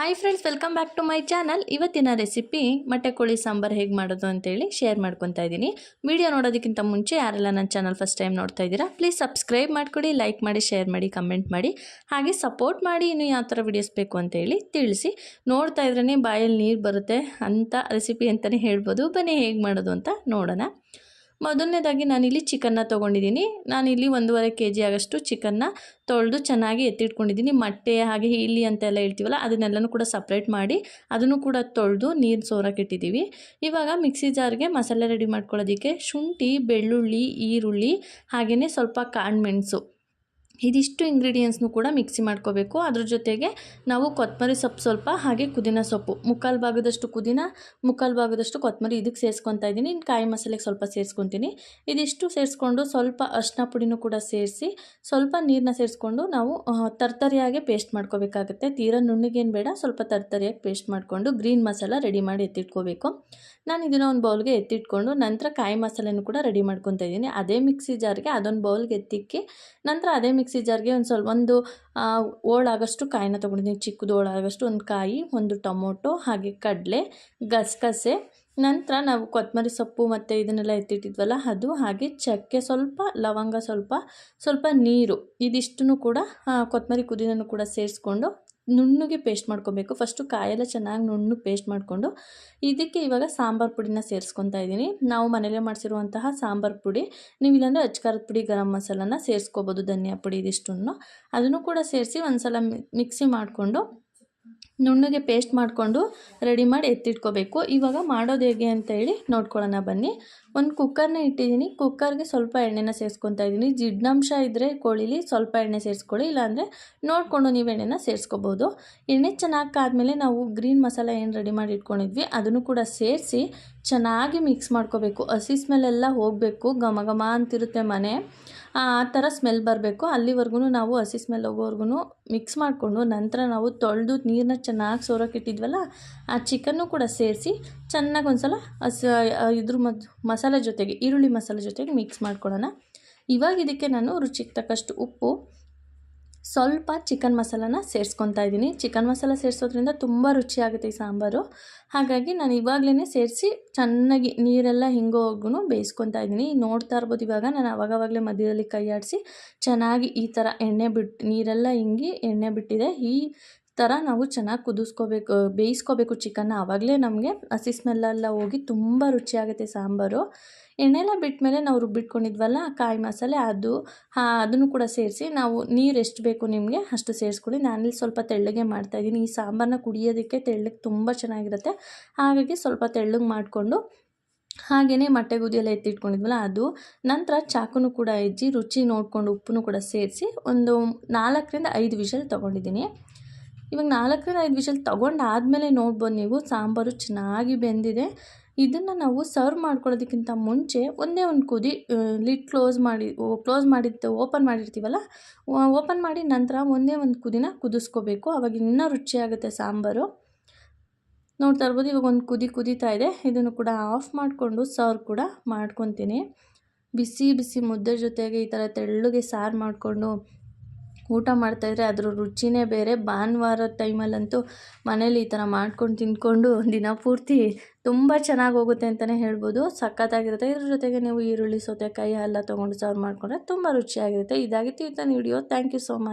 Hi friends welcome back to my channel ಇವತ್ತಿನ recipe ಮೊಟ್ಟೆ ಕೋಳಿ ಸಾಂಬಾರು ಹೇಗೆ ಮಾಡೋದು ಅಂತೇಳಿ ಶೇರ್ ಮಾಡ್ಕೊತಾ ಇದ್ದೀನಿ. ವಿಡಿಯೋ ನೋಡೋದಕ್ಕಿಂತ ಮುಂಚೆ ಯಾರೆಲ್ಲ ನನ್ನ ಚಾನಲ್ ಫಸ್ಟ್ ಟೈಮ್ ನೋಡ್ತಾ ಇದ್ದೀರಾ ಪ್ಲೀಸ್ ಸಬ್ಸ್ಕ್ರೈಬ್ ಮಾಡಿಕೊಡಿ ಲೈಕ್ ಮಾಡಿ ಶೇರ್ ಮಾಡಿ ಕಮೆಂಟ್ ಮಾಡಿ. ಹಾಗೆ ಸಪೋರ್ಟ್ ಮಾಡಿ ಇನ್ನು ಯಾವ ಥರ ವಿಡಿಯೋಸ್ ಬೇಕು ಅಂತೇಳಿ ತಿಳಿಸಿ. ನೋಡ್ತಾ ಇದ್ರೇ ಬಾಯಲ್ಲಿ ನೀರು ಬರುತ್ತೆ ಅಂತ ರೆಸಿಪಿ ಅಂತಲೇ ಹೇಳ್ಬೋದು. ಬನ್ನಿ ಹೇಗೆ ಮಾಡೋದು ಅಂತ ನೋಡೋಣ. ಮೊದಲನೇದಾಗಿ ನಾನಿಲ್ಲಿ ಚಿಕನ್ನ ತೊಗೊಂಡಿದ್ದೀನಿ. ನಾನಿಲ್ಲಿ ಒಂದೂವರೆ ಕೆ ಜಿ ಆಗಷ್ಟು ಚಿಕನ್ನ ತೊಳೆದು ಚೆನ್ನಾಗಿ ಎತ್ತಿಟ್ಕೊಂಡಿದ್ದೀನಿ. ಮೊಟ್ಟೆ, ಹಾಗೆ ಇಲ್ಲಿ ಅಂತೆಲ್ಲ ಹೇಳ್ತೀವಲ್ಲ, ಅದನ್ನೆಲ್ಲನೂ ಕೂಡ ಸಪ್ರೇಟ್ ಮಾಡಿ ಅದನ್ನು ಕೂಡ ತೊಳೆದು ನೀರು ಸೋರಕ್ಕೆ ಇಟ್ಟಿದ್ದೀವಿ. ಇವಾಗ ಮಿಕ್ಸಿ ಜಾರ್ಗೆ ಮಸಾಲೆ ರೆಡಿ ಮಾಡ್ಕೊಳ್ಳೋದಕ್ಕೆ ಶುಂಠಿ, ಬೆಳ್ಳುಳ್ಳಿ, ಈರುಳ್ಳಿ, ಹಾಗೆಯೇ ಸ್ವಲ್ಪ ಕಾಳುಮೆಣಸು ಇದಿಷ್ಟು ಇಂಗ್ರೀಡಿಯೆಂಟ್ಸ್ನು ಕೂಡ ಮಿಕ್ಸಿ ಮಾಡ್ಕೋಬೇಕು. ಅದ್ರ ಜೊತೆಗೆ ನಾವು ಕೊತ್ತಂಬರಿ ಸೊಪ್ಪು ಸ್ವಲ್ಪ ಹಾಗೆ ಕುದಿನ ಸೊಪ್ಪು. ಮುಕ್ಕಾಲು ಭಾಗದಷ್ಟು ಪುದೀನ, ಮುಕ್ಕಾಲು ಭಾಗದಷ್ಟು ಕೊತ್ತಂಬರಿ ಇದಕ್ಕೆ ಸೇರಿಸ್ಕೊತಾ ಇದ್ದೀನಿ. ಕಾಯಿ ಮಸಾಲೆಗೆ ಸ್ವಲ್ಪ ಸೇರಿಸ್ಕೊತೀನಿ. ಇದಿಷ್ಟು ಸೇರಿಸ್ಕೊಂಡು ಸ್ವಲ್ಪ ಅರ್ಶಿನ ಪುಡಿನೂ ಕೂಡ ಸೇರಿಸಿ ಸ್ವಲ್ಪ ನೀರನ್ನ ಸೇರಿಸ್ಕೊಂಡು ನಾವು ತರ್ತರಿಯಾಗೆ ಪೇಸ್ಟ್ ಮಾಡ್ಕೋಬೇಕಾಗುತ್ತೆ. ತೀರಾ ನುಣ್ಣಗೇನು ಬೇಡ, ಸ್ವಲ್ಪ ತರ್ತರಿಯಾಗಿ ಪೇಸ್ಟ್ ಮಾಡಿಕೊಂಡು ಗ್ರೀನ್ ಮಸಾಲ ರೆಡಿ ಮಾಡಿ ಎತ್ತಿಟ್ಕೋಬೇಕು. ನಾನು ಇದನ್ನು ಒಂದು ಬೌಲ್ಗೆ ಎತ್ತಿಟ್ಕೊಂಡು ನಂತರ ಕಾಯಿ ಮಸಾಲೆನೂ ಕೂಡ ರೆಡಿ ಮಾಡ್ಕೊತಾ ಇದ್ದೀನಿ. ಅದೇ ಮಿಕ್ಸಿ ಜಾರ್ಗೆ ಅದೊಂದು ಬೌಲ್ಗೆ ಎತ್ತಿಕ್ಕಿ ನಂತರ ಅದೇ ಮಿಕ್ಸಿ ಜಾರ್ಗೆ ಒಂದು ಸ್ವಲ್ಪ ಒಂದು ಓಳಾಗಷ್ಟು ಕಾಯಿನ ತೊಗೊಂಡಿದ್ದೀನಿ ಚಿಕ್ಕದು ಓಳಾಗಷ್ಟು ಒಂದು ಕಾಯಿ, ಒಂದು ಟೊಮೊಟೊ, ಹಾಗೆ ಕಡಲೆ, ಗಸಗಸೆ ನಂತರ ನಾವು ಕೊತ್ತಂಬರಿ ಸೊಪ್ಪು ಮತ್ತು ಇದನ್ನೆಲ್ಲ ಎತ್ತಿಟ್ಟಿದ್ವಲ್ಲ, ಅದು ಹಾಗೆ ಚಕ್ಕೆ ಸ್ವಲ್ಪ, ಲವಂಗ ಸ್ವಲ್ಪ ಸ್ವಲ್ಪ ನೀರು ಇದಿಷ್ಟನ್ನು ಕೂಡ ಕೊತ್ತಂಬರಿ ಕುದಿನೂ ಕೂಡ ಸೇರಿಸ್ಕೊಂಡು ನುಣ್ಣಗೆ ಪೇಸ್ಟ್ ಮಾಡ್ಕೊಬೇಕು. ಫಸ್ಟು ಕಾಯೆಲ್ಲ ಚೆನ್ನಾಗಿ ನುಣ್ಣು ಪೇಸ್ಟ್ ಮಾಡಿಕೊಂಡು ಇದಕ್ಕೆ ಇವಾಗ ಸಾಂಬಾರು ಪುಡಿನ ಸೇರಿಸ್ಕೊತಾ ಇದ್ದೀನಿ. ನಾವು ಮನೇಲೇ ಮಾಡಿಸಿರುವಂತಹ ಸಾಂಬಾರು ಪುಡಿ, ನೀವು ಇಲ್ಲಾಂದರೆ ಅಚ್ಕಾರದ ಪುಡಿ, ಗರಂ ಮಸಾಲನ ಸೇರಿಸ್ಕೋಬೋದು ಧನಿಯಾ ಪುಡಿ ಇದಿಷ್ಟನ್ನು. ಅದನ್ನು ಕೂಡ ಸೇರಿಸಿ ಒಂದು ಸಲ ಮಿಕ್ಸಿ ಮಾಡಿಕೊಂಡು ನುಣ್ಣಗೆ ಪೇಸ್ಟ್ ಮಾಡಿಕೊಂಡು ರೆಡಿ ಮಾಡಿ ಎತ್ತಿಟ್ಕೋಬೇಕು. ಇವಾಗ ಮಾಡೋದು ಹೇಗೆ ಅಂತ ಹೇಳಿ ನೋಡ್ಕೊಳ್ಳೋಣ ಬನ್ನಿ. ಒಂದು ಕುಕ್ಕರ್ನ ಇಟ್ಟಿದ್ದೀನಿ. ಕುಕ್ಕರ್ಗೆ ಸ್ವಲ್ಪ ಎಣ್ಣೆನ ಸೇರಿಸ್ಕೊತಾ ಇದ್ದೀನಿ. ಜಿಡ್ನಾಂಶ ಇದ್ದರೆ ಕೋಳಿಲಿ ಸ್ವಲ್ಪ ಎಣ್ಣೆ ಸೇರಿಸ್ಕೊಳ್ಳಿ. ಇಲ್ಲಾಂದರೆ ನೋಡಿಕೊಂಡು ನೀವು ಎಣ್ಣೆನ ಸೇರಿಸ್ಕೋಬೋದು. ಎಣ್ಣೆ ಚೆನ್ನಾಗಿ ಕಾದ್ಮೇಲೆ ನಾವು ಗ್ರೀನ್ ಮಸಾಲ ಏನು ರೆಡಿ ಮಾಡಿ ಇಟ್ಕೊಂಡಿದ್ವಿ, ಅದನ್ನು ಕೂಡ ಸೇರಿಸಿ ಚೆನ್ನಾಗಿ ಮಿಕ್ಸ್ ಮಾಡ್ಕೋಬೇಕು. ಹಸಿ ಸ್ಮೆಲ್ಲೆಲ್ಲ ಹೋಗಬೇಕು. ಘಮ ಘಮ ಅಂತಿರುತ್ತೆ ಮನೆ. ಆ ಥರ ಸ್ಮೆಲ್ ಬರಬೇಕು. ಅಲ್ಲಿವರೆಗೂ ನಾವು ಹಸಿ ಸ್ಮೆಲ್ ಹೋಗೋವರೆಗೂ ಮಿಕ್ಸ್ ಮಾಡಿಕೊಂಡು ನಂತರ ನಾವು ತೊಳೆದು ನೀರನ್ನ ಚೆನ್ನಾಗಿ ಸೋರೋಕೆ ಇಟ್ಟಿದ್ವಲ್ಲ ಆ ಚಿಕನ್ನು ಕೂಡ ಸೇರಿಸಿ ಚೆನ್ನಾಗಿ ಒಂದು ಸಲ ಹಸ ಇದ್ರ ಮದ್, ಮಸಾಲೆ ಜೊತೆಗೆ, ಈರುಳ್ಳಿ ಮಸಾಲೆ ಜೊತೆಗೆ ಮಿಕ್ಸ್ ಮಾಡ್ಕೊಳ್ಳೋಣ ಇವಾಗ ಇದಕ್ಕೆ ನಾನು ರುಚಿಗೆ ತಕ್ಕಷ್ಟು ಉಪ್ಪು, ಸ್ವಲ್ಪ ಚಿಕನ್ ಮಸಾಲನ ಸೇರಿಸ್ಕೊತಾ ಇದ್ದೀನಿ. ಚಿಕನ್ ಮಸಾಲ ಸೇರಿಸೋದ್ರಿಂದ ತುಂಬ ರುಚಿಯಾಗುತ್ತೆ ಈ ಸಾಂಬಾರು. ಹಾಗಾಗಿ ನಾನು ಇವಾಗಲೇ ಸೇರಿಸಿ ಚೆನ್ನಾಗಿ ನೀರೆಲ್ಲ ಹಿಂಗೋಗೂ ಬೇಯಿಸ್ಕೊತಾ ಇದ್ದೀನಿ. ನೋಡ್ತಾ ಇರ್ಬೋದು ಇವಾಗ, ನಾನು ಅವಾಗವಾಗಲೇ ಮಧ್ಯದಲ್ಲಿ ಕೈ ಆಡಿಸಿ ಚೆನ್ನಾಗಿ ಈ ಥರ ಎಣ್ಣೆ ಬಿಟ್ಟು ನೀರೆಲ್ಲ ಹಿಂಗಿ ಎಣ್ಣೆ ಬಿಟ್ಟಿದೆ. ಈ ಥರ ನಾವು ಚೆನ್ನಾಗಿ ಕುದಿಸ್ಕೋಬೇಕು ಬೇಯಿಸ್ಕೋಬೇಕು ಚಿಕನ್ನ. ಆವಾಗಲೇ ನಮಗೆ ಹಸಿ ಸ್ಮೆಲ್ಲೆಲ್ಲ ಹೋಗಿ ತುಂಬ ರುಚಿಯಾಗುತ್ತೆ ಸಾಂಬಾರು. ಎಣ್ಣೆಲ್ಲ ಬಿಟ್ಟ ಮೇಲೆ ನಾವು ರುಬ್ಬಿಟ್ಕೊಂಡಿದ್ವಲ್ಲ ಕಾಯಿ ಮಸಾಲೆ ಅದು ಅದನ್ನು ಕೂಡ ಸೇರಿಸಿ ನಾವು ನೀರು ಎಷ್ಟು ಬೇಕು ನಿಮಗೆ ಅಷ್ಟು ಸೇರಿಸ್ಕೊಳ್ಳಿ. ನಾನಿಲ್ಲಿ ಸ್ವಲ್ಪ ತೆಳ್ಳಗೆ ಮಾಡ್ತಾಯಿದ್ದೀನಿ ಈ ಸಾಂಬಾರನ್ನ ಕುಡಿಯೋದಕ್ಕೆ ತೆಳ್ಳಗೆ ತುಂಬ ಚೆನ್ನಾಗಿರುತ್ತೆ. ಹಾಗಾಗಿ ಸ್ವಲ್ಪ ತೆಳ್ಳಗೆ ಮಾಡಿಕೊಂಡು ಹಾಗೆಯೇ ಮೊಟ್ಟೆ ಗುದಿಯೆಲ್ಲ ಎತ್ತಿಟ್ಕೊಂಡಿದ್ವಲ್ಲ ಅದು, ನಂತರ ಚಾಕುನು ಕೂಡ ಹೆಜ್ಜಿ ರುಚಿ ನೋಡಿಕೊಂಡು ಉಪ್ಪನ್ನು ಕೂಡ ಸೇರಿಸಿ ಒಂದು ನಾಲ್ಕರಿಂದ ಐದು ವಿಷಲ್ ತೊಗೊಂಡಿದ್ದೀನಿ. ಇವಾಗ ನಾಲ್ಕರಿಂದ ಐದು ವಿಷಲ್ ತೊಗೊಂಡಾದಮೇಲೆ ನೋಡ್ಬೋದು ನೀವು, ಸಾಂಬಾರು ಚೆನ್ನಾಗಿ ಬೆಂದಿದೆ. ಇದನ್ನು ನಾವು ಸರ್ವ್ ಮಾಡ್ಕೊಳ್ಳೋದಕ್ಕಿಂತ ಮುಂಚೆ ಒಂದೇ ಒಂದು ಕುದಿ ಲಿಡ್ ಕ್ಲೋಸ್ ಮಾಡಿ ಕ್ಲೋಸ್ ಮಾಡಿದ್ದು, ಓಪನ್ ಮಾಡಿರ್ತೀವಲ್ಲ ಓಪನ್ ಮಾಡಿ ನಂತರ ಒಂದೇ ಒಂದು ಕುದಿನ ಕುದಿಸ್ಕೋಬೇಕು. ಅವಾಗ ಇನ್ನೂ ರುಚಿಯಾಗುತ್ತೆ ಸಾಂಬಾರು. ನೋಡ್ತಾ ಇರ್ಬೋದು, ಇವಾಗ ಒಂದು ಕುದಿ ಕುದೀತಾ ಇದೆ. ಇದನ್ನು ಕೂಡ ಆಫ್ ಮಾಡಿಕೊಂಡು ಸರ್ವ್ ಕೂಡ ಮಾಡ್ಕೊತೀನಿ. ಬಿಸಿ ಬಿಸಿ ಮುದ್ದೆ ಜೊತೆಗೆ ಈ ಥರ ತೆಳ್ಳಗೆ ಸಾರು ಮಾಡಿಕೊಂಡು ಊಟ ಮಾಡ್ತಾಯಿದ್ರೆ ಅದ್ರ ರುಚಿನೇ ಬೇರೆ. ಭಾನುವಾರ ಟೈಮಲ್ಲಂತೂ ಮನೇಲಿ ಈ ಥರ ಮಾಡ್ಕೊಂಡು ತಿಂದ್ಕೊಂಡು ದಿನ ಪೂರ್ತಿ ತುಂಬ ಚೆನ್ನಾಗಿ ಹೋಗುತ್ತೆ ಅಂತಲೇ ಹೇಳ್ಬೋದು. ಸಖತ್ತಾಗಿರುತ್ತೆ. ಇದ್ರ ಜೊತೆಗೆ ನೀವು ಈರುಳ್ಳಿ, ಸೌತೆಕಾಯಿ ಎಲ್ಲ ತೊಗೊಂಡು ಸರ್ವ್ ಮಾಡಿಕೊಂಡ್ರೆ ತುಂಬ ರುಚಿಯಾಗಿರುತ್ತೆ. ಇದಾಗಿತ್ತು ಇವತ್ತಿನ video thank you so much.